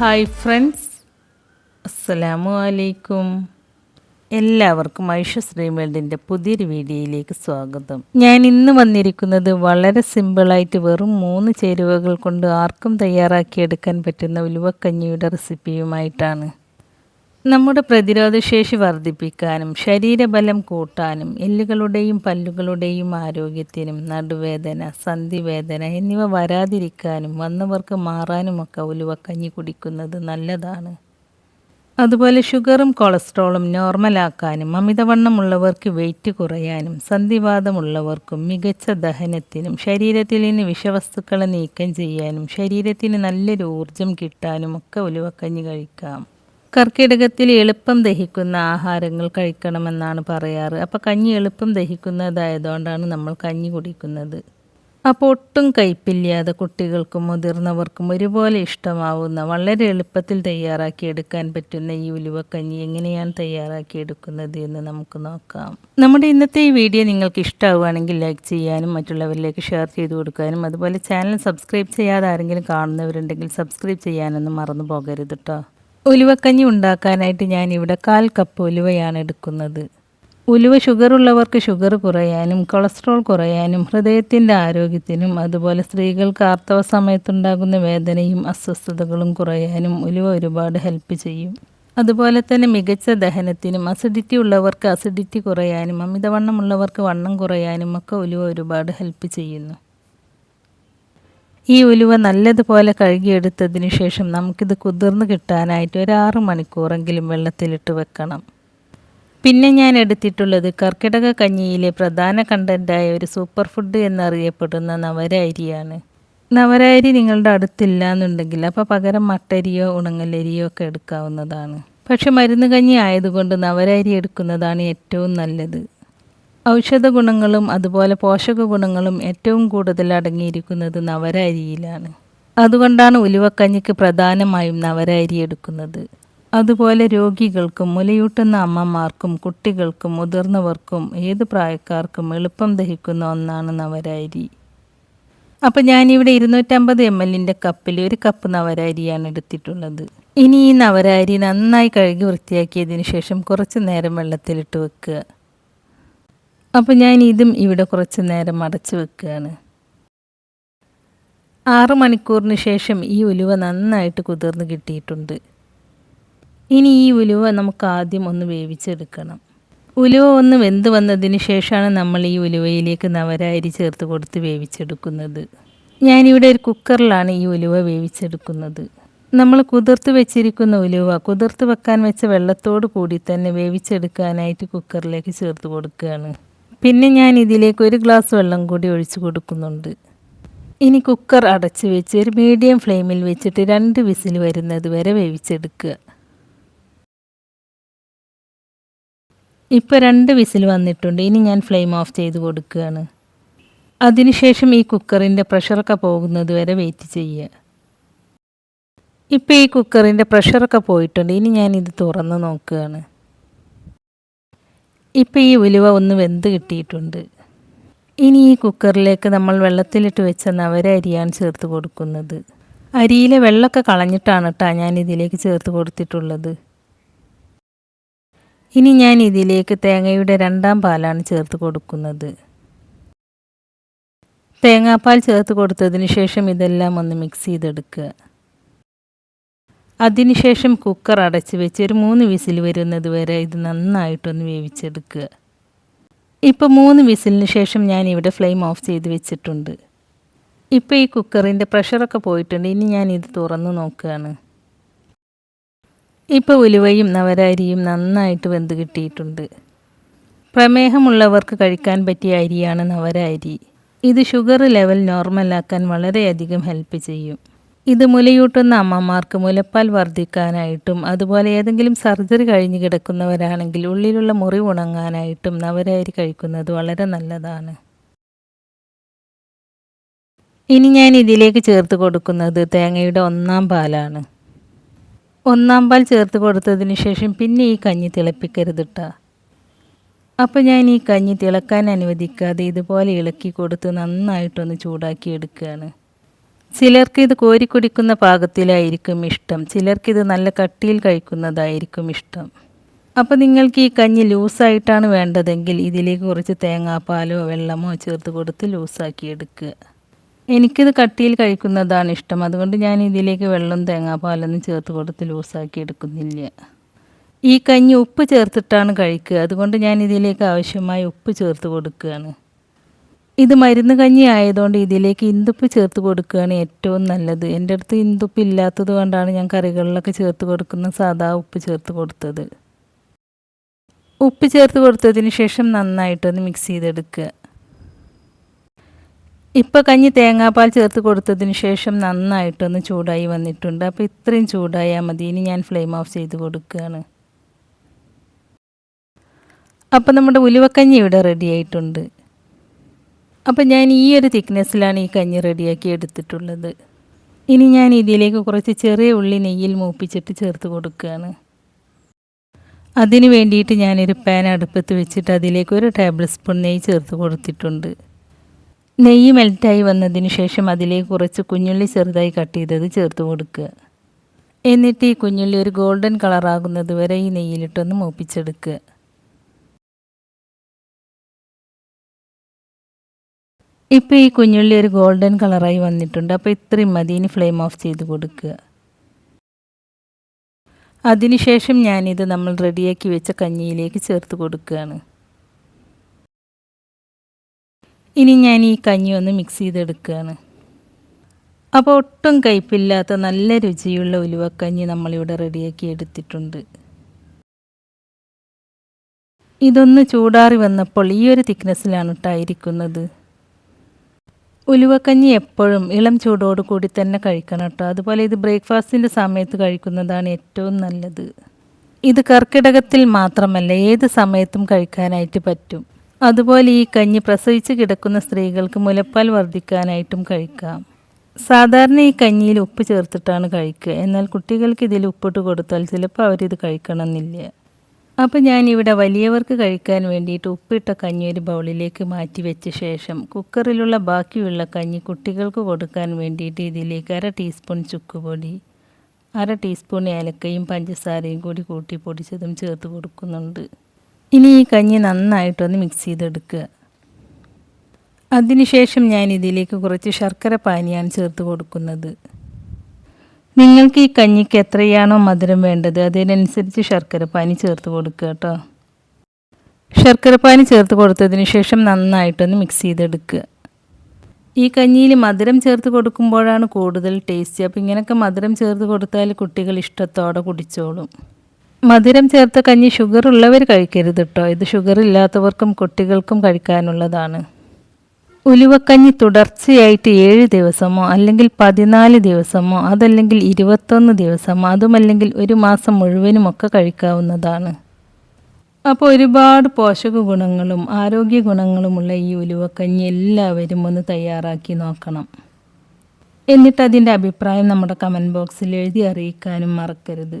Hi friends. അസ്സലാമു അലൈക്കും. എല്ലാവർക്കും ഐഷ ശ്രീമേൾഡിന്റെ പുതിയൊരു വീഡിയോയിലേക്ക് സ്വാഗതം. ഞാൻ ഇന്ന് വന്നിരിക്കുന്നത് വളരെ സിമ്പിളായിട്ട് വെറും മൂന്ന് ചേരുവകൾ കൊണ്ട് ആർക്കും തയ്യാറാക്കിയെടുക്കാൻ പറ്റുന്ന ഉലുവക്കഞ്ഞിയുടെ റെസിപ്പിയുമായിട്ടാണ് നമ്മുടെ പ്രതിരോധശേഷി വർദ്ധിപ്പിക്കാനും ശരീരബലം കൂട്ടാനും എല്ലുകളുടെയും പല്ലുകളുടെയും ആരോഗ്യത്തിനും നടുവേദന സന്ധിവേദന എന്നിവ വരാതിരിക്കാനും വന്നവർക്ക് മാറാനുമൊക്കെ ഉലുവക്കഞ്ഞി കുടിക്കുന്നത് നല്ലതാണ്. അതുപോലെ ഷുഗറും കൊളസ്ട്രോളും നോർമലാക്കാനും അമിതവണ്ണമുള്ളവർക്ക് വെയിറ്റ് കുറയാനും സന്ധിവാദമുള്ളവർക്കും മികച്ച ദഹനത്തിനും ശരീരത്തിൽ നിന്ന് വിഷവസ്തുക്കളെ നീക്കം ചെയ്യാനും ശരീരത്തിന് നല്ലൊരു ഊർജം കിട്ടാനും ഒക്കെ ഉലുവക്കഞ്ഞി കഴിക്കാം. കർക്കിടകത്തിൽ എളുപ്പം ദഹിക്കുന്ന ആഹാരങ്ങൾ കഴിക്കണമെന്നാണ് പറയാറ്. അപ്പോൾ കഞ്ഞി എളുപ്പം ദഹിക്കുന്നതായതുകൊണ്ടാണ് നമ്മൾ കഞ്ഞി കുടിക്കുന്നത്. അപ്പോൾ ഒട്ടും കയ്പില്ലാതെ കുട്ടികൾക്കും മുതിർന്നവർക്കും ഒരുപോലെ ഇഷ്ടമാവുന്ന വളരെ എളുപ്പത്തിൽ തയ്യാറാക്കിയെടുക്കാൻ പറ്റുന്ന ഈ ഉലുവക്കഞ്ഞി എങ്ങനെയാണ് തയ്യാറാക്കിയെടുക്കുന്നത് എന്ന് നമുക്ക് നോക്കാം. നമ്മുടെ ഇന്നത്തെ ഈ വീഡിയോ നിങ്ങൾക്ക് ഇഷ്ടമാവുകയാണെങ്കിൽ ലൈക്ക് ചെയ്യാനും മറ്റുള്ളവരിലേക്ക് ഷെയർ ചെയ്ത് കൊടുക്കാനും അതുപോലെ ചാനൽ സബ്സ്ക്രൈബ് ചെയ്യാതെ ആരെങ്കിലും കാണുന്നവരുണ്ടെങ്കിൽ സബ്സ്ക്രൈബ് ചെയ്യാനൊന്നും മറന്നു പോകരുത് കേട്ടോ ഉലുവക്കഞ്ഞി ഉണ്ടാക്കാനായിട്ട് ഞാൻ ഇവിടെ കാൽ കപ്പ് ഉലുവയാണ് എടുക്കുന്നത്. ഉലുവ ഷുഗർ ഉള്ളവർക്ക് ഷുഗർ കുറയാനും കൊളസ്ട്രോൾ കുറയാനും ഹൃദയത്തിന്റെ ആരോഗ്യത്തിനും അതുപോലെ സ്ത്രീകൾക്ക് ആർത്തവ സമയത്തുണ്ടാകുന്ന വേദനയും അസ്വസ്ഥതകളും കുറയാനും ഉലുവ ഒരുപാട് ഹെൽപ്പ് ചെയ്യും. അതുപോലെ തന്നെ മികച്ച ദഹനത്തിനും അസിഡിറ്റി ഉള്ളവർക്ക് അസിഡിറ്റി കുറയാനും അമിതവണ്ണമുള്ളവർക്ക് വണ്ണം കുറയാനും ഒക്കെ ഉലുവ ഒരുപാട് ഹെൽപ്പ് ചെയ്യുന്നു. ഈ ഉലുവ നല്ലതുപോലെ കഴുകിയെടുത്തതിന് ശേഷം നമുക്കിത് കുതിർന്ന് കിട്ടാനായിട്ട് ഒരു ആറ് മണിക്കൂറെങ്കിലും വെള്ളത്തിലിട്ട് വെക്കണം. പിന്നെ ഞാൻ എടുത്തിട്ടുള്ളത് കർക്കിടക കഞ്ഞിയിലെ പ്രധാന കണ്ടന്റായ ഒരു സൂപ്പർ ഫുഡ് എന്നറിയപ്പെടുന്ന നവര അരിയാണ് നിങ്ങളുടെ അടുത്തില്ല എന്നുണ്ടെങ്കിൽ അപ്പോൾ പകരം മട്ടരിയോ ഉണങ്ങലരിയോ ഒക്കെ എടുക്കാവുന്നതാണ്. പക്ഷെ മരുന്ന് കഞ്ഞി ആയതുകൊണ്ട് നവര അരി എടുക്കുന്നതാണ് ഏറ്റവും നല്ലത്. ഔഷധ ഗുണങ്ങളും അതുപോലെ പോഷക ഗുണങ്ങളും ഏറ്റവും കൂടുതൽ അടങ്ങിയിരിക്കുന്നത് നവര അരിയിലാണ് അതുകൊണ്ടാണ് ഉലുവക്കഞ്ഞിക്ക് പ്രധാനമായും നവര അരി എടുക്കുന്നത്. അതുപോലെ രോഗികൾക്കും മുലയൂട്ടുന്ന അമ്മമാർക്കും കുട്ടികൾക്കും മുതിർന്നവർക്കും ഏത് പ്രായക്കാർക്കും എളുപ്പം ദഹിക്കുന്ന ഒന്നാണ് നവര അരി അപ്പോൾ ഞാനിവിടെ ഇരുന്നൂറ്റമ്പത് എം എല്ലിന്റെ കപ്പിൽ ഒരു കപ്പ് നവര അരിയാണ് എടുത്തിട്ടുള്ളത്. ഇനി ഈ നവര അരി നന്നായി കഴുകി വൃത്തിയാക്കിയതിന് ശേഷം കുറച്ച് നേരം വെള്ളത്തിലിട്ട് വെക്കുക. അപ്പോൾ ഞാൻ ഇതും ഇവിടെ കുറച്ച് നേരം അടച്ചു വെക്കുകയാണ്. ആറ് മണിക്കൂറിന് ശേഷം ഈ ഉലുവ നന്നായിട്ട് കുതിർന്ന് കിട്ടിയിട്ടുണ്ട്. ഇനി ഈ ഉലുവ നമുക്ക് ആദ്യം ഒന്ന് വേവിച്ചെടുക്കണം. ഉലുവ ഒന്ന് വെന്ത് വന്നതിന് ശേഷമാണ് നമ്മൾ ഈ ഉലുവയിലേക്ക് നവരാരി ചേർത്ത് കൊടുത്ത് വേവിച്ചെടുക്കുന്നത്. ഞാനിവിടെ ഒരു കുക്കറിലാണ് ഈ ഉലുവ വേവിച്ചെടുക്കുന്നത്. നമ്മൾ കുതിർത്ത് വെച്ചിരിക്കുന്ന ഉലുവ കുതിർത്ത് വെക്കാൻ വെച്ച വെള്ളത്തോട് കൂടി തന്നെ വേവിച്ചെടുക്കാനായിട്ട് കുക്കറിലേക്ക് ചേർത്ത് കൊടുക്കുകയാണ്. പിന്നെ ഞാൻ ഇതിലേക്ക് ഒരു ഗ്ലാസ് വെള്ളം കൂടി ഒഴിച്ചു കൊടുക്കുന്നുണ്ട്. ഇനി കുക്കർ അടച്ച് വെച്ച് ഒരു മീഡിയം ഫ്ലെയിമിൽ വെച്ചിട്ട് രണ്ട് വിസിൽ വരുന്നത് വരെ വേവിച്ചെടുക്കുക. ഇപ്പോൾ രണ്ട് വിസിൽ വന്നിട്ടുണ്ട്. ഇനി ഞാൻ ഫ്ലെയിം ഓഫ് ചെയ്ത് കൊടുക്കുകയാണ്. അതിനുശേഷം ഈ കുക്കറിന്റെ പ്രഷറൊക്കെ പോകുന്നത് വരെ വെയിറ്റ് ചെയ്യുക. ഇപ്പോൾ ഈ കുക്കറിന്റെ പ്രഷറൊക്കെ പോയിട്ടുണ്ട്. ഇനി ഞാനിത് തുറന്ന് നോക്കുകയാണ്. ഇപ്പോൾ ഈ ഉലുവ ഒന്ന് വെന്ത് കിട്ടിയിട്ടുണ്ട്. ഇനി ഈ കുക്കറിലേക്ക് നമ്മൾ വെള്ളത്തിലിട്ട് വെച്ച നവര അരിയാണ് ചേർത്ത് കൊടുക്കുന്നത്. അരിയിലെ വെള്ളമൊക്കെ കളഞ്ഞിട്ടാണ് കേട്ടോ ഞാൻ ഇതിലേക്ക് ചേർത്ത് കൊടുത്തിട്ടുള്ളത്. ഇനി ഞാൻ ഇതിലേക്ക് തേങ്ങയുടെ രണ്ടാം പാലാണ് ചേർത്ത് കൊടുക്കുന്നത്. തേങ്ങാപ്പാൽ ചേർത്ത് കൊടുത്തതിന് ശേഷം ഇതെല്ലാം ഒന്ന് മിക്സ് ചെയ്തെടുക്കുക. അതിനുശേഷം കുക്കർ അടച്ച് വെച്ച് ഒരു മൂന്ന് വിസിൽ വരുന്നത് വരെ ഇത് നന്നായിട്ടൊന്ന് വേവിച്ചെടുക്കുക. ഇപ്പോൾ മൂന്ന് വിസിലിന് ശേഷം ഞാൻ ഇവിടെ ഫ്ലെയിം ഓഫ് ചെയ്ത് വെച്ചിട്ടുണ്ട്. ഇപ്പോൾ ഈ കുക്കറിന്റെ പ്രഷറൊക്കെ പോയിട്ടുണ്ട്. ഇനി ഞാൻ ഇത് തുറന്ന് നോക്കുകയാണ്. ഇപ്പോൾ ഉലുവയും നവരാരിയും നന്നായിട്ട് വെന്ത് കിട്ടിയിട്ടുണ്ട്. പ്രമേഹമുള്ളവർക്ക് കഴിക്കാൻ പറ്റിയ അരിയാണ് നവരാരി. ഇത് ഷുഗർ ലെവൽ നോർമലാക്കാൻ വളരെയധികം ഹെൽപ്പ് ചെയ്യും. ഇത് മുലയൂട്ടുന്ന അമ്മമാർക്ക് മുലപ്പാൽ വർദ്ധിക്കാനായിട്ടും അതുപോലെ ഏതെങ്കിലും സർജറി കഴിഞ്ഞ് കിടക്കുന്നവരാണെങ്കിൽ ഉള്ളിലുള്ള മുറിവ് ഉണങ്ങാനായിട്ടും നവരാരി കഴിക്കുന്നത് വളരെ നല്ലതാണ്. ഇനി ഞാൻ ഇതിലേക്ക് ചേർത്ത് കൊടുക്കുന്നത് തേങ്ങയുടെ ഒന്നാം പാലാണ്. ഒന്നാം പാൽ ചേർത്ത് കൊടുത്തതിന് ശേഷം പിന്നെ ഈ കഞ്ഞി തിളപ്പിക്കരുത് കേട്ടോ അപ്പോൾ ഞാൻ ഈ കഞ്ഞി തിളക്കാൻ അനുവദിക്കാതെ ഇതുപോലെ ഇളക്കി കൊടുത്ത് നന്നായിട്ടൊന്ന് ചൂടാക്കി എടുക്കുകയാണ്. ചിലർക്ക് ഇത് കോരി കുടിക്കുന്ന പാകത്തിലായിരിക്കും ഇഷ്ടം. ചിലർക്കിത് നല്ല കട്ടിയിൽ കഴിക്കുന്നതായിരിക്കും ഇഷ്ടം. അപ്പോൾ നിങ്ങൾക്ക് ഈ കഞ്ഞി ലൂസായിട്ടാണ് വേണ്ടതെങ്കിൽ ഇതിലേക്ക് കുറച്ച് തേങ്ങാപ്പാലോ വെള്ളമോ ചേർത്ത് കൊടുത്ത് ലൂസാക്കി എടുക്കുക. എനിക്കിത് കട്ടിയിൽ കഴിക്കുന്നതാണ് ഇഷ്ടം. അതുകൊണ്ട് ഞാൻ ഇതിലേക്ക് വെള്ളം തേങ്ങാപ്പാലൊന്നും ചേർത്ത് കൊടുത്ത് ലൂസാക്കി എടുക്കുന്നില്ല. ഈ കഞ്ഞി ഉപ്പ് ചേർത്തിട്ടാണ് കഴിക്കുക. അതുകൊണ്ട് ഞാൻ ഇതിലേക്ക് ആവശ്യമായ ഉപ്പ് ചേർത്ത് കൊടുക്കുകയാണ്. ഇത് മരുന്ന് കഞ്ഞി ആയതുകൊണ്ട് ഇതിലേക്ക് ഇന്തുപ്പ് ചേർത്ത് കൊടുക്കുകയാണ് ഏറ്റവും നല്ലത്. എന്റെ അടുത്ത് ഇന്തുപ്പ് ഇല്ലാത്തത് കൊണ്ടാണ് ഞാൻ കറികളിലൊക്കെ ചേർത്ത് കൊടുക്കുന്ന സാധാ ഉപ്പ് ചേർത്ത് കൊടുത്തത്. ഉപ്പ് ചേർത്ത് കൊടുത്തതിന് ശേഷം നന്നായിട്ടൊന്ന് മിക്സ് ചെയ്തെടുക്കുക. ഇപ്പോൾ കഞ്ഞി തേങ്ങാപ്പാൽ ചേർത്ത് കൊടുത്തതിന് ശേഷം നന്നായിട്ടൊന്ന് ചൂടായി വന്നിട്ടുണ്ട്. അപ്പോൾ ഇത്രയും ചൂടായാൽ മതി. ഇനി ഞാൻ ഫ്ലെയിം ഓഫ് ചെയ്ത് കൊടുക്കുകയാണ്. അപ്പോൾ നമ്മുടെ ഉലുവക്കഞ്ഞി ഇവിടെ റെഡി ആയിട്ടുണ്ട്. അപ്പോൾ ഞാൻ ഈ ഒരു തിക്നെസ്സിലാണ് ഈ കഞ്ഞി റെഡിയാക്കി എടുത്തിട്ടുള്ളത്. ഇനി ഞാൻ ഇതിലേക്ക് കുറച്ച് ചെറിയ ഉള്ളി നെയ്യിൽ മൂപ്പിച്ചിട്ട് ചേർത്ത് കൊടുക്കുകയാണ്. അതിന് വേണ്ടിയിട്ട് ഞാനൊരു പാൻ അടുപ്പത്ത് വെച്ചിട്ട് അതിലേക്ക് ഒരു ടേബിൾ സ്പൂൺ നെയ്യ് ചേർത്ത് കൊടുത്തിട്ടുണ്ട്. നെയ്യ് മെൽറ്റായി വന്നതിന് ശേഷം അതിലേക്ക് കുറച്ച് കുഞ്ഞുള്ളി ചെറുതായി കട്ട് ചെയ്തത് ചേർത്ത് കൊടുക്കുക. എന്നിട്ട് ഈ കുഞ്ഞുള്ളി ഒരു ഗോൾഡൻ കളറാകുന്നത് വരെ ഈ നെയ്യിലിട്ടൊന്ന് മൂപ്പിച്ചെടുക്കുക. ഇപ്പോൾ ഈ കുഞ്ഞുള്ളി ഒരു ഗോൾഡൻ കളറായി വന്നിട്ടുണ്ട്. അപ്പോൾ ഇത്രയും മതി. ഇനി ഫ്ലെയിം ഓഫ് ചെയ്ത് കൊടുക്കുക. അതിനുശേഷം ഞാനിത് നമ്മൾ റെഡിയാക്കി വെച്ച കഞ്ഞിയിലേക്ക് ചേർത്ത് കൊടുക്കുകയാണ്. ഇനി ഞാൻ ഈ കഞ്ഞി ഒന്ന് മിക്സ് ചെയ്തെടുക്കുകയാണ്. അപ്പോൾ ഒട്ടും കയ്പില്ലാത്ത നല്ല രുചിയുള്ള ഉലുവക്കഞ്ഞി നമ്മളിവിടെ റെഡിയാക്കി എടുത്തിട്ടുണ്ട്. ഇതൊന്ന് ചൂടാറി വന്നപ്പോൾ ഈ ഒരു തിക്നെസ്സിലാണ് കേട്ടോ ഉലുവക്കഞ്ഞി എപ്പോഴും ഇളം ചൂടോട് കൂടി തന്നെ കഴിക്കണം കേട്ടോ. അതുപോലെ ഇത് ബ്രേക്ക്ഫാസ്റ്റിന്റെ സമയത്ത് കഴിക്കുന്നതാണ് ഏറ്റവും നല്ലത്. ഇത് കർക്കിടകത്തിൽ മാത്രമല്ല ഏത് സമയത്തും കഴിക്കാനായിട്ട് പറ്റും. അതുപോലെ ഈ കഞ്ഞി പ്രസവിച്ച് കിടക്കുന്ന സ്ത്രീകൾക്ക് മുലപ്പാൽ വർദ്ധിക്കാനായിട്ടും കഴിക്കാം. സാധാരണ ഈ കഞ്ഞിയിൽ ഉപ്പ് ചേർത്തിട്ടാണ് കഴിക്കുക. എന്നാൽ കുട്ടികൾക്ക് ഇതിൽ ഉപ്പിട്ട് കൊടുത്താൽ ചിലപ്പോൾ അവരിത് കഴിക്കണമെന്നില്ല. അപ്പോൾ ഞാനിവിടെ വലിയവർക്ക് കഴിക്കാൻ വേണ്ടിയിട്ട് ഉപ്പിട്ട കഞ്ഞി ഒരു ബൗളിലേക്ക് മാറ്റി വെച്ച ശേഷം കുക്കറിലുള്ള ബാക്കിയുള്ള കഞ്ഞി കുട്ടികൾക്ക് കൊടുക്കാൻ വേണ്ടിയിട്ട് ഇതിലേക്ക് അര ടീസ്പൂൺ ചുക്കുപൊടി അര ടീസ്പൂൺ ഏലക്കയും പഞ്ചസാരയും കൂടി കൂട്ടി പൊടിച്ചതും ചേർത്ത് കൊടുക്കുന്നുണ്ട്. ഇനി ഈ കഞ്ഞി നന്നായിട്ടൊന്ന് മിക്സ് ചെയ്തെടുക്കുക. അതിനുശേഷം ഞാൻ ഇതിലേക്ക് കുറച്ച് ശർക്കര പാനിയാണ് ചേർത്ത് കൊടുക്കുന്നത്. നിങ്ങൾക്ക് ഈ കഞ്ഞിക്ക് എത്രയാണോ മധുരം വേണ്ടത് അതിനനുസരിച്ച് ശർക്കര പാനി ചേർത്ത് കൊടുക്കുക കേട്ടോ. ശർക്കര പാനി ചേർത്ത് കൊടുത്തതിന് ശേഷം നന്നായിട്ടൊന്ന് മിക്സ് ചെയ്തെടുക്കുക. ഈ കഞ്ഞിയിൽ മധുരം ചേർത്ത് കൊടുക്കുമ്പോഴാണ് കൂടുതൽ ടേസ്റ്റ് അപ്പോൾ ഇങ്ങനെയൊക്കെ മധുരം ചേർത്ത് കൊടുത്താൽ കുട്ടികൾ ഇഷ്ടത്തോടെ കുടിച്ചോളും. മധുരം ചേർത്ത കഞ്ഞി ഷുഗർ ഉള്ളവർ കഴിക്കരുത് കേട്ടോ. ഇത് ഷുഗർ ഇല്ലാത്തവർക്കും കുട്ടികൾക്കും കഴിക്കാനുള്ളതാണ്. ഉലുവക്കഞ്ഞി തുടർച്ചയായിട്ട് ഏഴ് ദിവസമോ അല്ലെങ്കിൽ പതിനാല് ദിവസമോ അതല്ലെങ്കിൽ ഇരുപത്തൊന്ന് ദിവസമോ അതുമല്ലെങ്കിൽ ഒരു മാസം മുഴുവനുമൊക്കെ കഴിക്കാവുന്നതാണ്. അപ്പോൾ ഒരുപാട് പോഷക ഗുണങ്ങളും ആരോഗ്യ ഗുണങ്ങളുമുള്ള ഈ ഉലുവക്കഞ്ഞി എല്ലാവരും ഒന്ന് തയ്യാറാക്കി നോക്കണം. എന്നിട്ട് അതിന്റെ അഭിപ്രായം നമ്മുടെ കമന്റ് ബോക്സിൽ എഴുതി അറിയിക്കാനും മറക്കരുത്.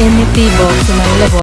എന്നിട്ട് ഈ ബോക്സ് നല്ല